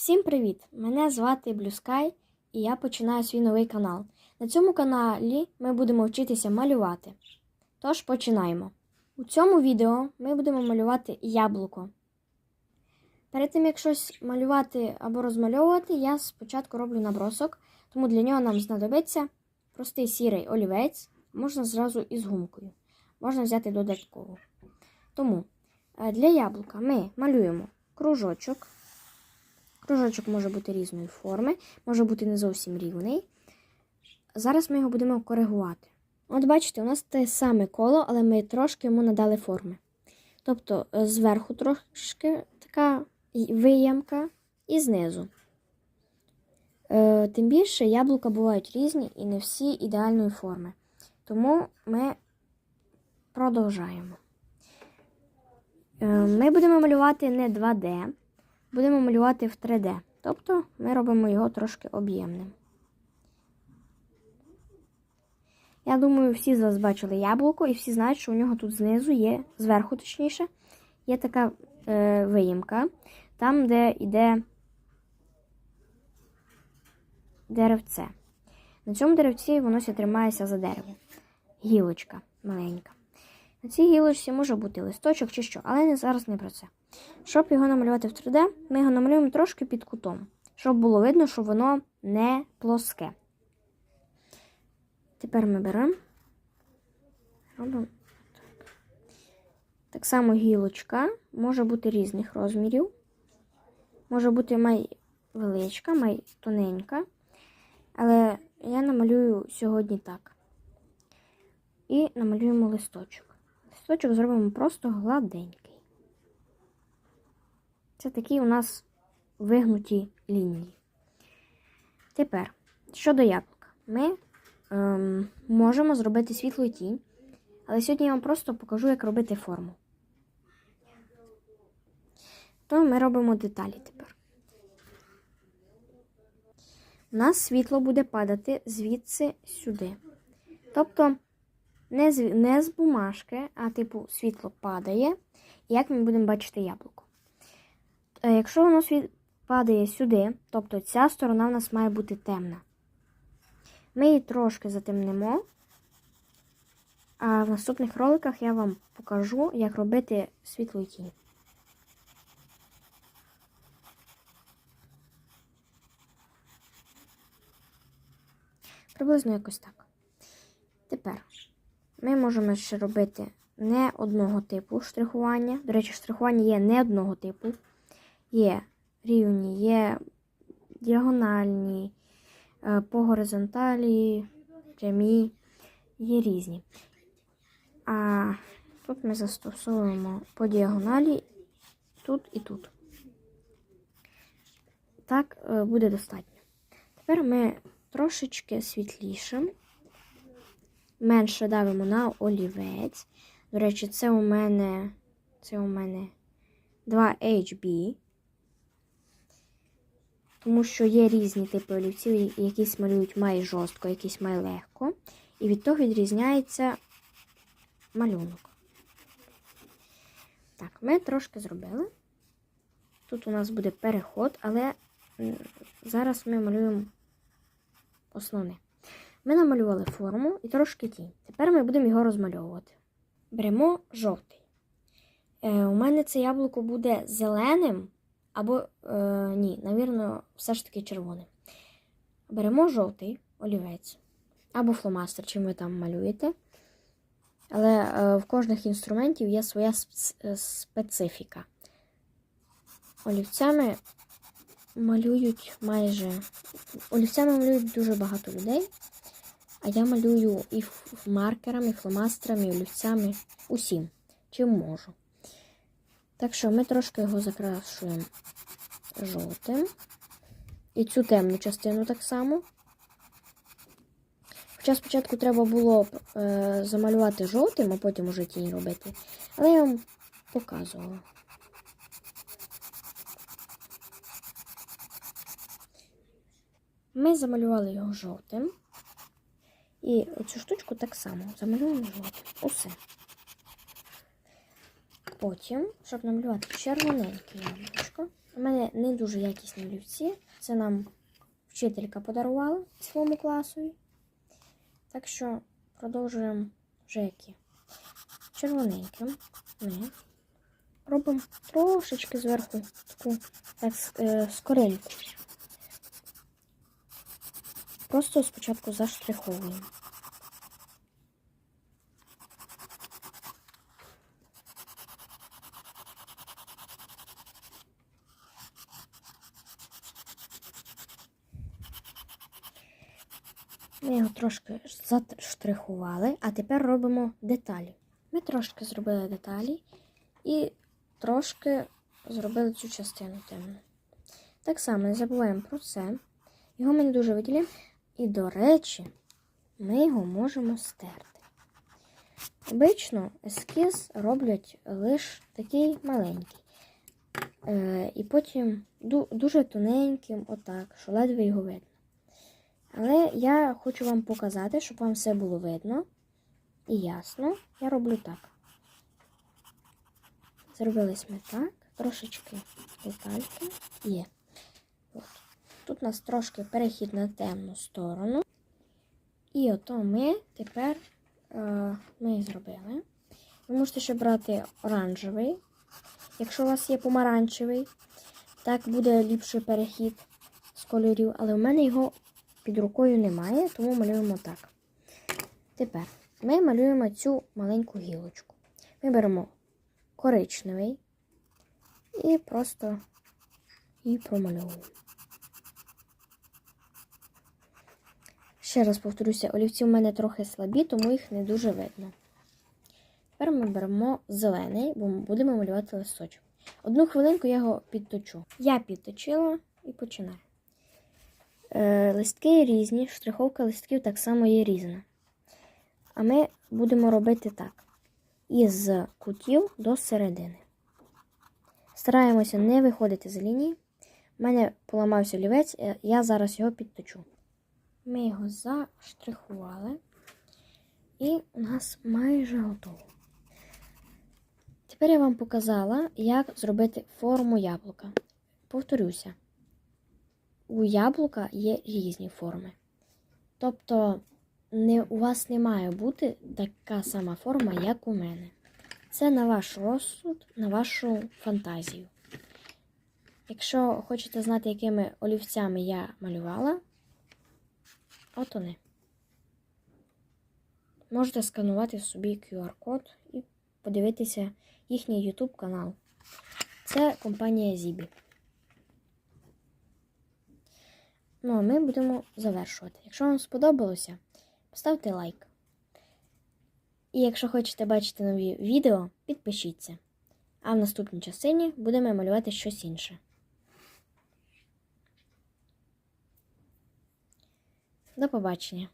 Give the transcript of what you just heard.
Всім привіт! Мене звати Sky і я починаю свій новий канал. На цьому каналі ми будемо вчитися малювати. Тож починаємо. У цьому відео ми будемо малювати яблуко. Перед тим, як щось малювати або розмальовувати, я спочатку роблю набросок, тому для нього нам знадобиться простий сірий олівець, можна зразу із гумкою. Можна взяти додатково. Тому е, для яблука ми малюємо кружочок. Кружочок може бути різної форми, може бути не зовсім рівний. Зараз ми його будемо коригувати. От бачите, у нас те саме коло, але ми трошки йому надали форми. Тобто е, зверху трошки така виямка і знизу. Е, Тим більше яблука бувають різні і не всі ідеальної форми. Тому ми продовжаємо. Е, Ми будемо малювати не 2D, будемо малювати в 3D. Тобто ми робимо його трошки об'ємним. Я думаю, всі з вас бачили яблуко, і всі знають, що у нього тут знизу є, зверху точніше, є така е, виїмка, там, де йде деревце. На цьому деревці воно ся тримається за дерево. Гілочка маленька. На цій гілочці може бути листочок чи що, але зараз не про це. Щоб його намалювати в 3D, ми його намалюємо трошки під кутом, щоб було видно, що воно не плоске. Тепер ми беремо. Робимо так. Так само гілочка може бути різних розмірів. Може бути май величка, май тоненька. Але я намалюю сьогодні так. І намалюємо листочок. Листочок зробимо просто гладенький. Це такі у нас вигнуті лінії. Тепер, щодо яблука, ми ем, можемо зробити світлу тінь, але сьогодні я вам просто покажу, як робити форму. То ми робимо деталі тепер. У нас світло буде падати звідси сюди. Тобто не з, не з бумажки, а типу світло падає, як ми будемо бачити яблуко. Е, Якщо воно світ падає сюди, тобто ця сторона в нас має бути темна. Ми її трошки затемнимо, а в наступних роликах я вам покажу, як робити світлу тінь. Приблизно якось так. Тепер ми можемо ще робити не одного типу штрихування. До речі, штрихування є не одного типу. Є рівні, є діагональні, е, по горизонталі, прямі, є різні. А тут ми застосовуємо по діагоналі тут і тут. Так е, буде достатньо. Тепер ми трошечки світлішим. Менше давимо на олівець. До речі, це у мене це у мене 2 HB. Тому що є різні типи олівців, якісь малюють май жорстко, якісь май легко. І від того відрізняється малюнок. Так, ми трошки зробили. Тут у нас буде переход, але зараз ми малюємо основне. Ми намалювали форму і трошки тінь. Тепер ми будемо його розмальовувати. Беремо жовтий. Е, у мене це яблуко буде зеленим або е, ні, навірно, все ж таки червоним. Беремо жовтий олівець або фломастер, чим ви там малюєте. Але е, в кожних інструментів є своя е, специфіка. Олівцями малюють майже. Олівцями малюють дуже багато людей. А я малюю і маркерами, і фломастерами, і олівцями усім, чим можу. Так що ми трошки його закрашуємо жовтим. І цю темну частину так само. Хоча спочатку треба було б е, замалювати жовтим, а потім уже тінь робити. Але я вам показувала. Ми замалювали його жовтим. І оцю штучку так само замалюємо жовтим. Усе. Потім, щоб намалювати червоненьке яблучко, У мене не дуже якісні олівці. Це нам вчителька подарувала своєму класу. Так що продовжуємо вже які. Червоненьким ми робимо трошечки зверху таку так, е, скорельку. Просто спочатку заштриховуємо. Ми його трошки заштрихували, а тепер робимо деталі. Ми трошки зробили деталі і трошки зробили цю частину темну. Так само не забуваємо про це. Його ми не дуже виділяємо. І, до речі, ми його можемо стерти. Обично ескіз роблять лише такий маленький. Е, і потім дуже тоненьким, отак, що ледве його видно. Але я хочу вам показати, щоб вам все було видно і ясно. Я роблю так. Зробили ми так, трошечки детальки є. Тут у нас трошки перехід на темну сторону. І ото ми тепер е, ми зробили. Ви можете ще брати оранжевий, якщо у вас є помаранчевий, так буде ліпший перехід з кольорів, але в мене його під рукою немає, тому малюємо так. Тепер ми малюємо цю маленьку гілочку. Ми беремо коричневий і просто її промальовуємо. Ще раз повторюся, олівці в мене трохи слабі, тому їх не дуже видно. Тепер ми беремо зелений, бо ми будемо малювати листочок. Одну хвилинку я його підточу. Я підточила і починаю. Е, листки різні, штриховка листків так само є різна. А ми будемо робити так: із кутів до середини. Стараємося не виходити з лінії. У мене поламався олівець, е, я зараз його підточу. Ми його заштрихували, і у нас майже готово. Тепер я вам показала, як зробити форму яблука. Повторюся у яблука є різні форми. Тобто не, у вас не має бути така сама форма, як у мене. Це на ваш розсуд, на вашу фантазію. Якщо хочете знати, якими олівцями я малювала, от вони. Можете сканувати собі QR-код і подивитися їхній YouTube канал. Це компанія Zibі. Ну, а ми будемо завершувати. Якщо вам сподобалося, поставте лайк. І якщо хочете бачити нові відео, підпишіться. А в наступній частині будемо малювати щось інше. До побачення!